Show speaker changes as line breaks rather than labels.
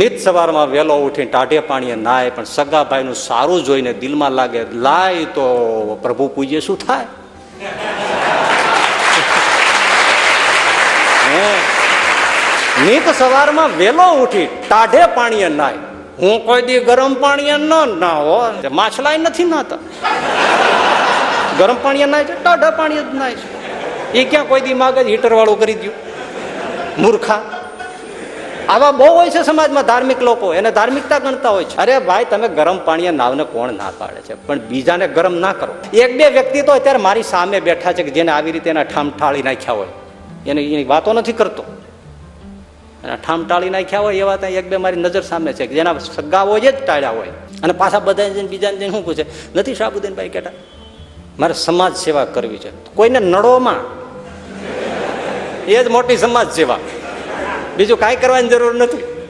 નિત સવારમાં વહેલો ઉઠીને ટાઢે પાણીએ નાય, પણ સગાભાઈનું સારું જોઈને દિલમાં લાગે, લાય તો પ્રભુ પૂજ્ય શું થાય. નિત સવારમાં વહેલો ઉઠી ટાઢે પાણીએ નાય, હું કોઈ દી ગરમ પાણીએ ન ના હો માછલાય નથી નાતા. ગરમ પાણીએ નાય છે, ટાઢા પાણીએ જ નાય છે. એ ક્યાં કોઈ દી માગે હીટર વાળું કરી દઉં મૂર્ખા. આવા બહુ હોય છે સમાજમાં ધાર્મિક લોકો, એને ધાર્મિકતા ગણતા હોય છે. અરે ભાઈ, તમે ગરમ પાણીએ નાવને કોણ ના પાડે છે? પણ બીજાને ગરમ ના કરો. એક બે વ્યક્તિ તો અત્યારે મારી સામે બેઠા છે કે જેને આવી રીતે એના ઠામ ઠાળી નાખ્યા હોય. એને એની વાતો નથી કરતો. એના ઠામ ટાળી નાખ્યા હોય, એવા ત્યાં એક બે મારી નજર સામે છે કે જેના હોય જ ટાળ્યા હોય. અને પાછા બધા જઈને બીજાને જઈને શું પૂછે નથી શાબુદ્દીનભાઈ કેટા મારે સમાજ સેવા કરવી છે. કોઈને નડોમાં. એ જ મોટી સમાજ સેવા. બીજું કાંઈ કરવાની જરૂર નથી.